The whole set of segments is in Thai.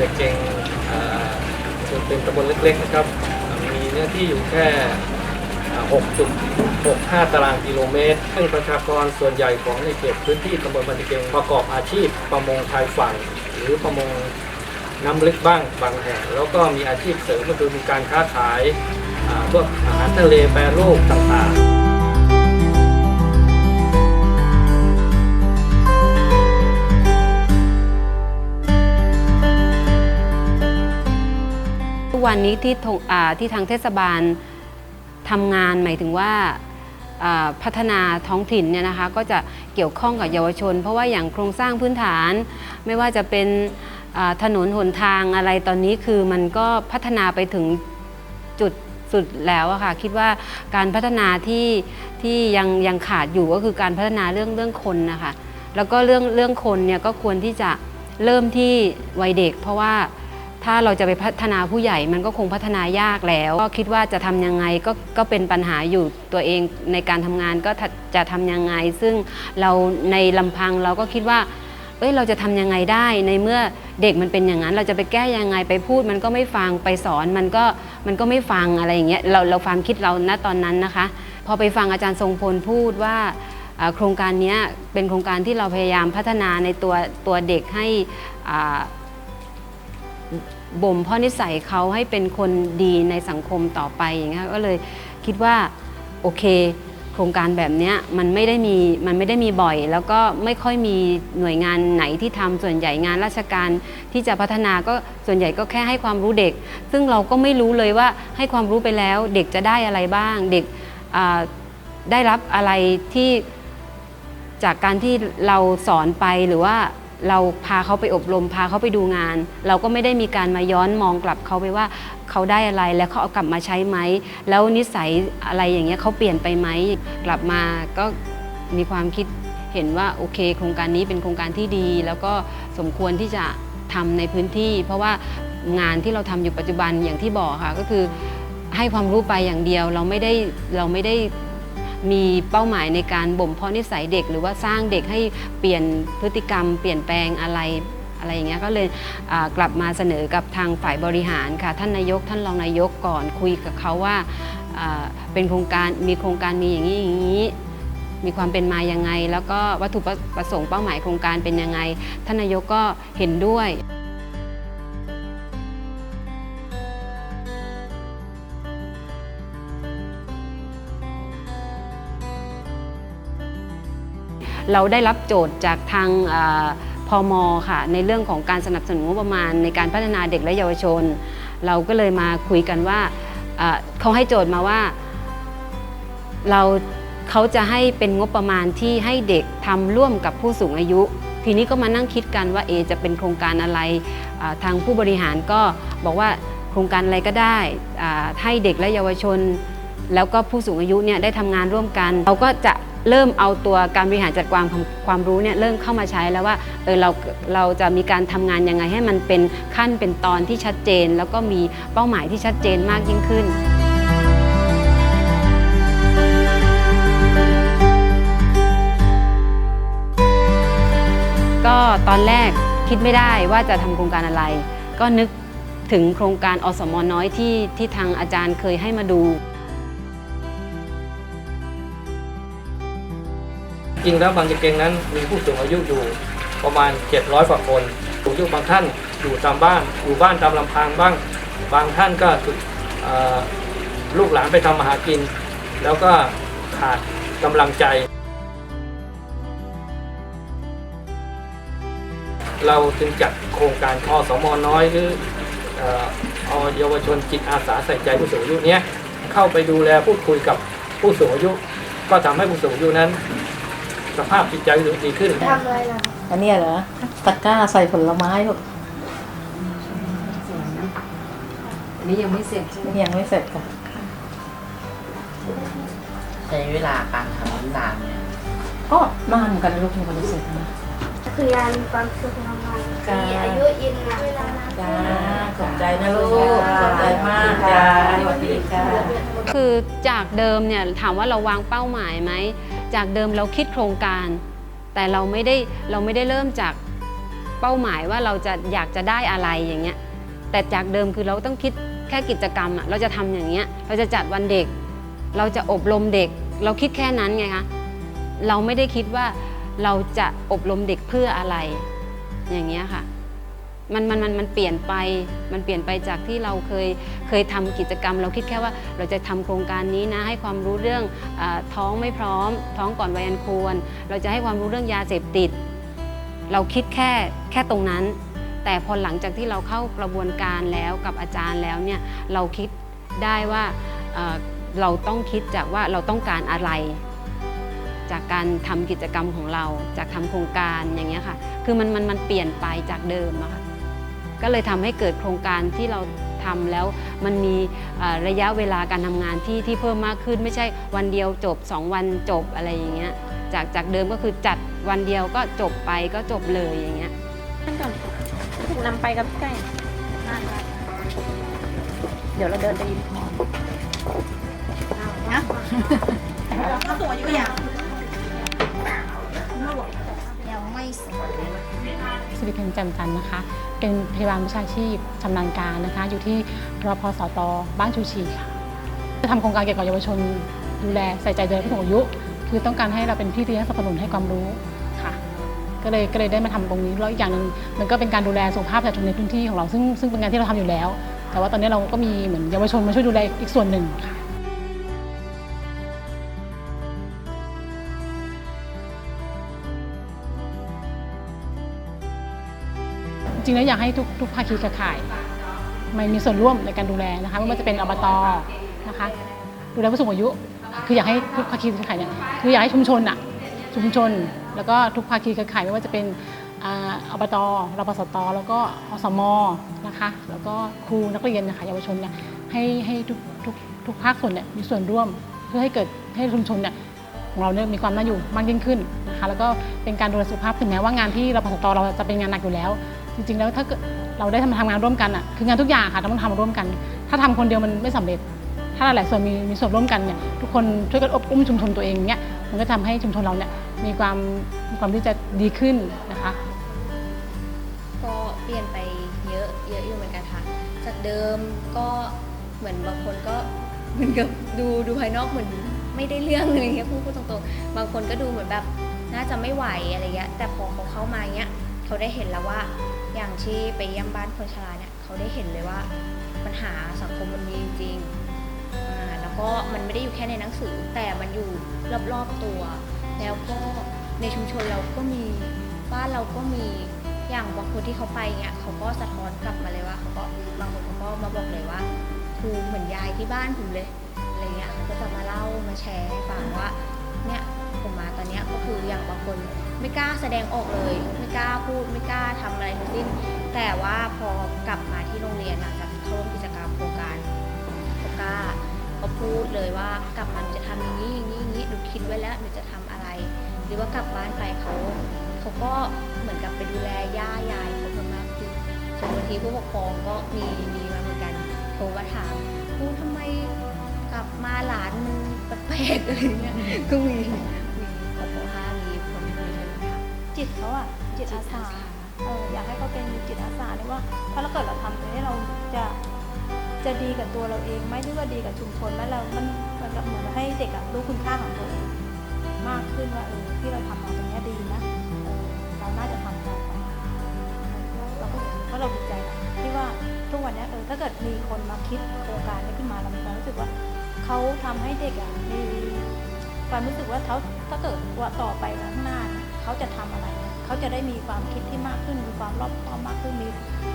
เด็กเก่งเอ่อเป็นตำบลเล็กๆนะครับ มีเนื้อที่อยู่แค่ 6.65 ตารางกิโลเมตร ซึ่งประชากรส่วนใหญ่ของในเขตพื้นที่ตำบลบันเกงประกอบอาชีพประมงชายฝั่ง หรือประมงน้ำลึกบ้างบางแห่ง แล้วก็มีอาชีพเสริมก็คือมีการค้าขายพวกอาหารทะเลแปรรูปต่างๆ กวันนี้ที่ที่ทางเทศบาลทำงานหมายถึงว่าพัฒนาท้องถิ่นเนี่ยนะคะก็จะเกี่ยวข้องกับเยาวชน เพราะว่าอย่างโครงสร้างพื้นฐาน ไม่ว่าจะเป็นถนนหนทางอะไรตอนนี้คือมันก็พัฒนาไปถึงจุดสุดแล้วอะค่ะคิดว่าการพัฒนาที่ที่ยังยังขาดอยู่ก็คือการพัฒนาเรื่องเรื่องคนนะคะแล้วก็เรื่องเรื่องคนเนี่ยก็ควรที่จะเริ่มที่วัยเด็ก เพราะว่า ถ้าเราจะไปพัฒนาผู้ใหญ่มันก็คงพัฒนายากแล้ว ก็คิดว่าจะทำยังไงก็ก็เป็นปัญหาอยู่ตัวเองในการทำงานก็จะทำยังไง ซึ่งเราในลำพังเราก็คิดว่าเอ้ยเราจะทำยังไงได้ในเมื่อเด็กมันเป็นอย่างนั้น เราจะไปแก้ยังไงไปพูด มันก็ไม่ฟังไปสอนมันก็มันก็ไม่ฟังอะไรอย่างเงี้ยเราเราความคิดเราณตอนนั้นนะคะ พอไปฟังอาจารย์ทรงพลพูดว่าโครงการนี้เป็นโครงการที่เราพยายามพัฒนาในตัวตัวเด็กให้อ่า บ่มเพ่อนิสัยเขาให้เป็นคนดีในสังคมต่อไปอย่างเงี้ยก็เลยคิดว่าโอเค โครงการแบบเนี้ยมันไม่ได้มีมันไม่ได้มีบ่อย แล้วก็ไม่ค่อยมีหน่วยงานไหนที่ทำส่วนใหญ่งานราชการที่จะพัฒนาก็ส่วนใหญ่ก็แค่ให้ความรู้เด็ก ซึ่งเราก็ไม่รู้เลยว่าให้ความรู้ไปแล้ว เด็กจะได้อะไรบ้าง เด็กได้รับอะไรที่จากการที่เราสอนไปหรือว่า เราพาเขาไปอบรม พาเขาไปดูงาน เราก็ไม่ได้มีการมาย้อนมองกลับเขาไปว่าเขาได้อะไรแล้วเขาเอากลับมาใช้ไหม แล้วนิสัยอะไรอย่างเงี้ยเขาเปลี่ยนไปไหมกลับมาก็มีความคิดเห็นว่าโอเค โครงการนี้เป็นโครงการที่ดี แล้วก็สมควรที่จะทำในพื้นที่ เพราะว่างานที่เราทำอยู่ปัจจุบันอย่างที่บอกค่ะก็คือให้ความรู้ไปอย่างเดียวเราไม่ได้เราไม่ได้ มีเป้าหมายในการบ่มเพาะนิสัยเด็ก หรือว่าสร้างเด็กให้เปลี่ยนพฤติกรรม เปลี่ยนแปลงอะไรอะไรอย่างเงี้ยก็เลยกลับมาเสนอกับทางฝ่ายบริหารค่ะ ท่านนายกท่านรองนายกก่อนคุยกับเขาว่าเป็นโครงการมีโครงการมีอย่างนี้อย่างนี้ มีความเป็นมายังไง แล้วก็วัตถุประสงค์เป้าหมายโครงการเป็นยังไง ท่านนายกก็เห็นด้วย เราได้รับโจทย์จากทางอ่าพมค่ะ ในเรื่องของการสนับสนุนงบประมาณในการพัฒนาเด็กและเยาวชน เราก็เลยมาคุยกันว่าเขาให้โจทย์มาว่า เราเขาจะให้เป็นงบประมาณที่ให้เด็กทำร่วมกับผู้สูงอายุ ทีนี้ก็มานั่งคิดกันว่าเอจะเป็นโครงการอะไรทางผู้บริหารก็บอกว่าโครงการอะไรก็ได้ให้เด็กและเยาวชน แล้วก็ผู้สูงอายุเนี่ยได้ทำงานร่วมกัน เราก็จะ เริ่มเอาตัวการบริหารจัดการความความรู้เนี่ยเริ่มเข้ามาใช้แล้วว่าเออเราเราจะมีการทำงานยังไงให้มันเป็นขั้นเป็นตอนที่ชัดเจน แล้วก็มีเป้าหมายที่ชัดเจนมากยิ่งขึ้นก็ตอนแรกคิดไม่ได้ว่าจะทำโครงการอะไร ก็นึกถึงโครงการอสมอน้อยที่ที่ทางอาจารย์เคยให้มาดู จริงแล้วบางจะเกงนั้นมีผู้สูงอายุอยู่ประมาณ 700กว่าคนผู้สูงอายุบางท่านอยู่ตามบ้านอยู่บ้านตามลำพังบ้าง บางท่านก็ลูกหลานไปทำมาหากิน แล้วก็ขาดกำลังใจ เราจึงจัดโครงการอสมน้อยหรือเอาเยาวชนจิตอาสาใส่ใจผู้สูงอายุเนี้ยเข้าไปดูแลพูดคุยกับผู้สูงอายุ ก็ทำให้ผู้สูงอายุนั้น สภาพจิตใจดีขึ้น ทำอะไรล่ะอันเนี้ยเหรอตะกร้าใส่ผลไม้ลูกอันนี้ยังไม่เสร็จใช่ไหมยังไม่เสร็จค่ะใช้เวลาการทำนานเนี่ยก็นานเหมือนกันนะลูกยังไม่ได้เสร็จนะ คือยานความสุขของมันจ้า มีอายุยืนนานเวลานะจ้าขอบใจนะลูกขอบใจมากจ้าสวัสดีค่ะ คือจากเดิมเนี่ยถามว่าเราวางเป้าหมายไหม จากเดิมเราคิดโครงการ แต่เราไม่ได้เราไม่ได้เริ่มจากเป้าหมายว่าเราจะอยากจะได้อะไรอย่างเงี้ยแต่จากเดิมคือเราต้องคิดแค่กิจกรรมอะเราจะทำอย่างเงี้ยเราจะจัดวันเด็ก เราจะอบรมเด็ก เราคิดแค่นั้นไงคะเราไม่ได้คิดว่าเราจะอบรมเด็กเพื่ออะไรอย่างเงี้ยค่ะ มันมันมันมันเปลี่ยนไป มันเปลี่ยนไปจากที่เราเคยเคยทำกิจกรรม เราคิดแค่ว่าเราจะทำโครงการนี้นะให้ความรู้เรื่องอท้องไม่พร้อม ท้องก่อนวัยอันควร เราจะให้ความรู้เรื่องยาเสพติด เราคิดแค่แค่ตรงนั้น แต่พอหลังจากที่เราเข้ากระบวนการแล้วกับอาจารย์แล้วเนี่ยเราคิดได้ว่าเอ่อเราต้องคิดจากว่าเราต้องการอะไร จากการทำกิจกรรมของเรา จากทำโครงการอย่างเงี้ยค่ะ คือมันมันมันเปลี่ยนไปจากเดิมอะค่ะ ก็เลยทำให้เกิดโครงการที่เราทำแล้วมันมีเอ่อระยะเวลาการทำงานที่ที่เพิ่มมากขึ้น ไม่ใช่วันเดียวจบ 2 วันจบอะไรอย่างเงี้ยจากจากเดิมก็คือจัดวันเดียวก็จบไปก็จบเลยอย่างเงี้ยนั่นก่อนถูกนำไปกับไก่เดี๋ยวเราเดินไปริมคลองนะเข้าตัวอยู่อย่าง ยังไม่เสร็จสิริเพ็ญแจ่มจันทร์นะคะ เป็นพยาบาลวิชาชีพชำนาญการนะคะ อยู่ที่รพสตบ้านชูชีค่ะจะทำโครงการเกี่ยวกับเยาวชน ดูแลใส่ใจดูแลผู้สูงอายุ คือต้องการให้เราเป็นพี่เลี้ยงสนับสนุนให้ความรู้ค่ะ ก็เลยก็เลยได้มาทำตรงนี้แล้วอีกอย่างหนึ่งมันก็เป็นการดูแลสุขภาพประชาชนในพื้นที่ของเราซึ่งซึ่งเป็นงานที่เราทำอยู่แล้ว แต่ว่าตอนนี้เราก็มีเหมือนเยาวชนมาช่วยดูแลอีกส่วนหนึ่งค่ะ จริงๆแล้วอยากให้ทุกทุกภาคีเครือข่ายมันมีส่วนร่วมในการดูแลนะคะไม่ว่าจะเป็นอบตนะคะ ดูแลผู้สูงอายุ คืออยากให้ทุกภาคีเครือข่ายเนี่ยคืออยากให้ชุมชนอะชุมชน แล้วก็ทุกภาคีเครือข่ายไม่ว่าจะเป็นออบตรปสต แล้วก็อสมนะคะ แล้วก็ครูนักเรียนนะคะเยาวชนเนี่ยให้ให้ทุกทุกทุกภาคส่วนเนี่ยมีส่วนร่วมเพื่อให้เกิดให้ชุมชนเนี่ยของเราเนี่ยมีความน่าอยู่มากยิ่งขึ้นนะคะแล้วก็เป็นการดูแลสุขภาพถึงแม้ว่างานที่รปสตเราจะเป็นงานหนักอยู่แล้ว จริงๆ แล้วถ้าเกิดเราได้ทำทำงานร่วมกันอะคืองานทุกอย่างค่ะต้องทำร่วมกัน ถ้าทำคนเดียวมันไม่สำเร็จ ถ้าหลายส่วนมีมีส่วนร่วมกันเนี่ยทุกคนช่วยกันอบอุ้มชุมชนตัวเองเนี่ยมันก็ทำให้ชุมชนเราเนี่ยมีความมีความที่จะดีขึ้นนะคะก็เปลี่ยนไปเยอะเยอะอยู่เหมือนกันค่ะจากเดิมก็เหมือนบางคนก็เหมือนกับดูดูภายนอกเหมือนไม่ได้เรื่องอะไรเงี้ยพูดพูดตรงๆ บางคนก็ดูเหมือนแบบน่าจะไม่ไหวอะไรเงี้ยแต่พอเขาเข้ามาเงี้ยเขาได้เห็นแล้วว่า อย่างที่ไปเยี่ยมบ้านคนชราเนี่ยเขาได้เห็นเลยว่าปัญหาสังคมมันมีจริงแล้วก็มันไม่ได้อยู่แค่ในหนังสือ แต่มันอยู่รอบๆตัว แล้วก็ในชุมชนเราก็มีบ้านเราก็มีอย่างบางคนที่เขาไปเนี่ยเขาก็สะท้อนกลับมาเลยว่าเขาก็บางคนเขาก็มาบอกเลยว่าคือเหมือนยายที่บ้านผมเลยอะไรเงี้ยเขาก็จะมาเล่ามาแชร์ให้ฟังว่า เนี่ยผมมาตอนนี้ก็คืออย่างบางคนไม่กล้าแสดงออกเลย ไม่กล้าพูดไม่กล้าทำอะไรทั้งสิ้น แต่ว่าพอกลับมาที่โรงเรียนหลังจากเข้าร่วมกิจกรรมโครงการเขากล้าเขาพูดเลยว่ากลับมาจะทำอย่างนี้อย่างนี้อย่างนี้หนูคิดไว้แล้วหนูจะทำอะไร หรือว่ากลับบ้านไปเขาเขาก็เหมือนกับไปดูแลย่ายายเขาเพิ่มมากขึ้นจนบางทีผู้ปกครองก็มีมีมาเหมือนกันโทรมาถามครูทำไม กลับมาหลานมันแปลกๆอะไรเงี้ยก็มีมีขอโทษค่ะมีคนมีคนถามจิตเขาอะจิตอาสา เอออยากให้เขาเป็นจิตอาสาเนี่ยว่าถ้าเราเกิดเราทำตรงนี้เราจะจะดีกับตัวเราเองไหมหรือว่าดีกับชุมชนไหมเรามันเหมือนกับเหมือนให้เด็กอะรู้คุณค่าของตัวเอง มากขึ้นว่าเออที่เราทำมาตรงเนี้ยดีนะเออเราน่าจะทำต่อไปเราก็เพราะเราดีใจนะที่ว่าทุกวันเนี้ยเออถ้าเกิดมีคนมาคิดโครงการนี้ขึ้นมาเรา เขาทำให้เด็กอะมีความรู้สึกว่าเขาถ้าเกิดว่าต่อไปข้างหน้าเขาจะทำอะไร เขาจะได้มีความคิดที่มากขึ้น มีความรอบคอบมากขึ้นมี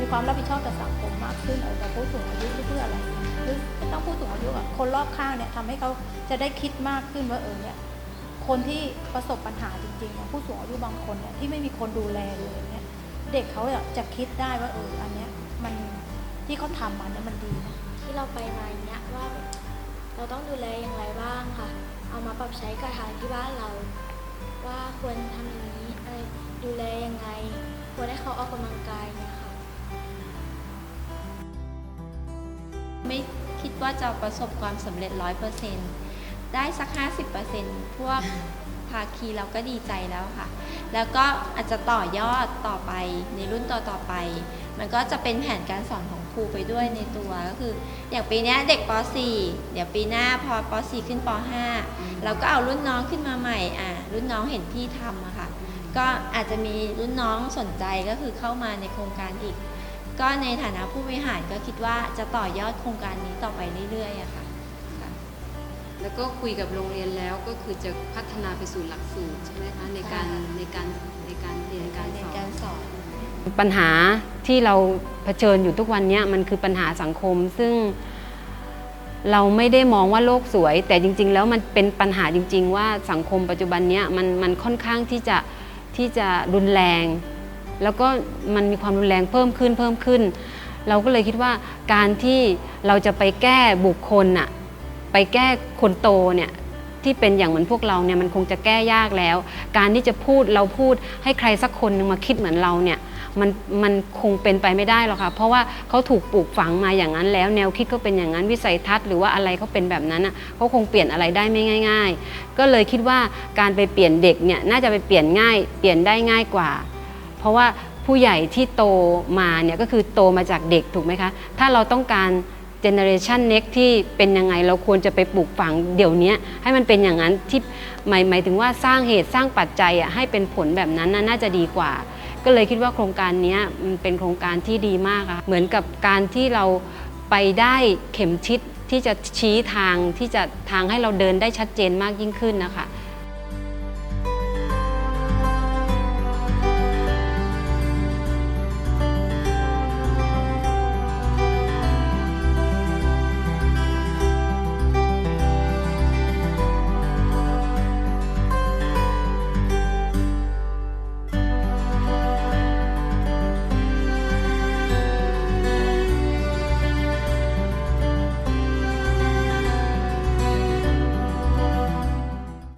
มีความรับผิดชอบต่อสังคมมากขึ้นเออแต่ผู้สูงอายุเพื่ออะไรหรือไม่ต้องผู้สูงอายุอะคนรอบข้างเนี่ยทำให้เขาจะได้คิดมากขึ้นว่าเออเนี่ยคนที่ประสบปัญหาจริงๆอย่างผู้สูงอายุบางคนเนี่ยที่ไม่มีคนดูแลเลยเนี่ยเด็กเขาจะคิดได้ว่าเอออันเนี้ยมันที่เขาทำมันเนี่ยมันดีนะที่เราไปมาอย่างเงี้ยว่า เราต้องดูแลอย่างไรบ้างค่ะ เอามาปรับใช้กับทางที่บ้านเรา ว่าควรทำอย่างนี้อะไรดูแลยังไง ควรให้เขาออกกำลังกายเนี่ยค่ะ ไม่คิดว่าจะประสบความสำเร็จร้อยเปอร์เซ็นต์ได้สัก 50%พวกภาคีเราก็ดีใจแล้วค่ะ แล้วก็อาจจะต่อยอดต่อไปในรุ่นต่อต่อๆไป มันก็จะเป็นแผนการสอนของ ครูไปด้วยในตัวก็คือ อย่างปีนี้เด็กป .4 เดี๋ยวปีหน้าพอป .4 ขึ้นป .5 เราก็เอารุ่นน้องขึ้นมาใหม่อ่ารุ่นน้องเห็นพี่ทำอะค่ะก็อาจจะมีรุ่นน้องสนใจก็คือเข้ามาในโครงการอีก ก็ในฐานะผู้บริหารก็คิดว่าจะต่อยอดโครงการนี้ต่อไปเรื่อยๆอะค่ะแล้วก็คุยกับโรงเรียนแล้วก็คือจะพัฒนาไปสู่หลักสูตรใช่ไหมคะในการในการในการเรียนการสอน ปัญหาที่เราเผชิญอยู่ทุกวันนี้มันคือปัญหาสังคม ซึ่งเราไม่ได้มองว่าโลกสวย แต่จริง ๆ แล้วมันเป็นปัญหาจริง ๆ ว่าสังคมปัจจุบันนี้มันมันค่อนข้างที่จะที่จะรุนแรง แล้วก็มันมีความรุนแรงเพิ่มขึ้นเพิ่มขึ้น เราก็เลยคิดว่าการที่เราจะไปแก้บุคคลน่ะไปแก้คนโตเนี่ยที่เป็นอย่างเหมือนพวกเราเนี่ยมันคงจะแก้ยากแล้ว การที่จะพูดเราพูดให้ใครสักคนหนึงมาคิดเหมือนเราเนี่ย มันมันคงเป็นไปไม่ได้หรอกค่ะ เพราะว่าเขาถูกปลูกฝังมาอย่างนั้นแล้ว แนวคิดเขาเป็นอย่างนั้นวิสัยทัศน์หรือว่าอะไรเขาเป็นแบบนั้นอะเขาคงเปลี่ยนอะไรได้ไม่ง่าย ๆ ก็เลยคิดว่าการไปเปลี่ยนเด็กเนี่ยน่าจะไปเปลี่ยนง่าย เปลี่ยนได้ง่ายกว่า เพราะว่าผู้ใหญ่ที่โตมาเนี่ยก็คือโตมาจากเด็กถูกไหมคะ ถ้าเราต้องการเจเนอเรชัน next ที่เป็นยังไงเราควรจะไปปลูกฝังเดี๋ยวนี้ให้มันเป็นอย่างนั้นที่หมายหมายถึงว่าสร้างเหตุสร้างปัจจัยอะให้เป็นผลแบบนั้นน่าจะดีกว่า ก็เลยคิดว่าโครงการนี้มันเป็นโครงการที่ดีมากค่ะเหมือนกับการที่เราไปได้เข็มทิศที่จะชี้ทางที่จะทางให้เราเดินได้ชัดเจนมากยิ่งขึ้นนะคะ